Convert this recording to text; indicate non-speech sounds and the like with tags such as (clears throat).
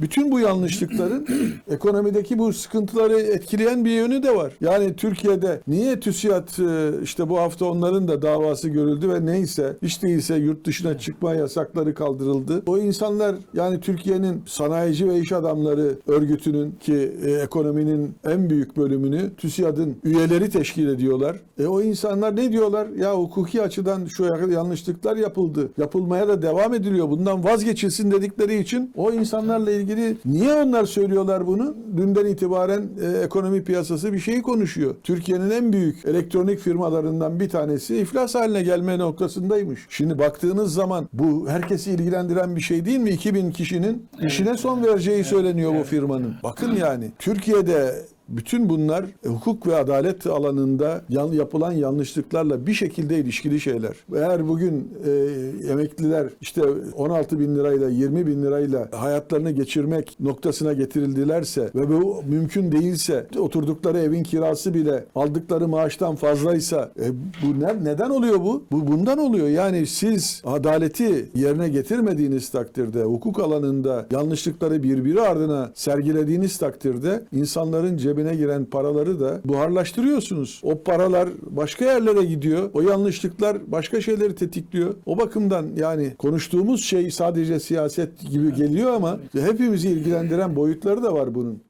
Bütün bu yanlışlıkların (clears throat) ekonomideki bu sıkıntıları etkileyen bir yönü de var. Yani Türkiye'de niye TÜSİAD e, işte bu hafta onların da davası görüldü ve neyse hiç değilse yurt dışına çıkma yasakları kaldırıldı. O insanlar yani Türkiye'nin sanayici ve iş adamları örgütünün ki e, ekonominin en büyük bölümünü TÜSİAD'ın üyeleri teşkil ediyorlar. E o insanlar ne diyorlar? Ya hukuki açıdan şu yanlışlıklar yapıldı. Yapılmaya da devam ediliyor. Bundan vazgeçilsin dedikleri için o insanlarla ilgili niye onlar söylüyorlar bunu? Dünden itibaren e, ekonomi piyasası bir şeyi konuşuyor. Türkiye'nin en büyük elektronik firmalarından bir tanesi iflas haline gelme noktasındaymış. Şimdi baktığınız zaman bu herkesi ilgilendiren bir şey değil mi? 2000 kişinin işine son vereceği söyleniyor bu firmanın. Bakın yani Türkiye'de bütün bunlar e, hukuk ve adalet alanında yapılan yanlışlıklarla bir şekilde ilişkili şeyler. Eğer bugün e, emekliler işte 16 bin lirayla 20 bin lirayla hayatlarını geçirmek noktasına getirildilerse ve bu mümkün değilse oturdukları evin kirası bile aldıkları maaştan fazlaysa e, bu ne, neden oluyor bu? Bu bundan oluyor. Yani siz adaleti yerine getirmediğiniz takdirde hukuk alanında yanlışlıkları birbiri ardına sergilediğiniz takdirde insanların cebine giren paraları da buharlaştırıyorsunuz. O paralar başka yerlere gidiyor. O yanlışlıklar başka şeyleri tetikliyor. O bakımdan yani konuştuğumuz şey sadece siyaset gibi geliyor ama hepimizi ilgilendiren boyutları da var bunun.